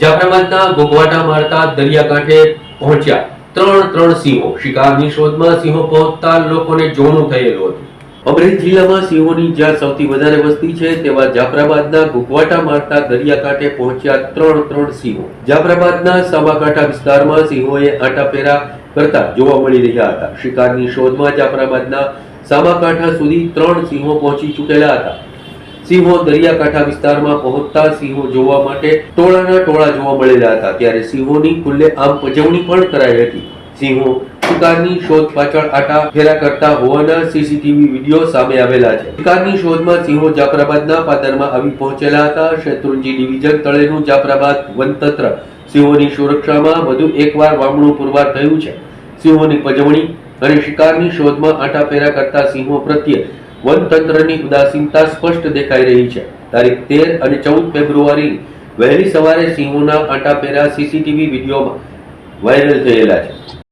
જાફરાબાદના ગોગવાટા મારતા દરિયાકાંઠે પહોંચ્યા ત્રણ ત્રણ સિંહો. શિકારની શોધમાં સિંહો પહોંચતા લોકોને જોનું થયેલું હતું. અમરેલી જિલ્લામાં સિંહોની જ્યાં સૌથી વધારે વસ્તી છે તેવા જાફરાબાદના ઘોઘવાટા મારતા દરિયાકાંઠે પહોંચ્યા ત્રણ ત્રણ સિંહો. જાફરાબાદના સામાકાંઠા વિસ્તારમાં સિંહોએ આટાપેરા કરતા જોવા મળી રહ્યા હતા. શિકારની શોધમાં જાફરાબાદના સામાકાંઠા સુધી ત્રણ સિંહો પહોંચી ચૂકેલા હતા. સિંહો દરિયાકાંઠા વિસ્તારમાં પહોંચતા સિંહો જોવા માટે ટોળાના ટોળા જોવા મળેલા હતા. ત્યારે સિંહોની ખુલ્લે આમ પજવણી પણ કરાઈ હતી. સિંહો શિકારની શોધ પાછળ આટા ફેરા કરતા હોવાના સીસીટીવી વીડિયો સામે આવેલા છે. શિકારની શોધમાં સિંહો જાફરાબાદના પાદરમાં આવી પહોંચેલા હતા. શેત્રુંજી ડિવિઝન તળેનું જાફરાબાદ વનતંત્ર સિંહોની સુરક્ષામાં વધુ એકવાર વામણું પુરવાર થયું છે. સિંહોની પજવણી અને શિકારની શોધમાં આટાફેરા કરતા સિંહો પ્રત્યે વનતંત્રની ઉદાસીનતા સ્પષ્ટ દેખાઈ રહી છે. તારીખ તેર અને ચૌદ ફેબ્રુઆરી વહેલી સવારે સિંહોના આટાફેરા સીસીટીવી વિડીયોમાં વાયરલ થયેલા છે.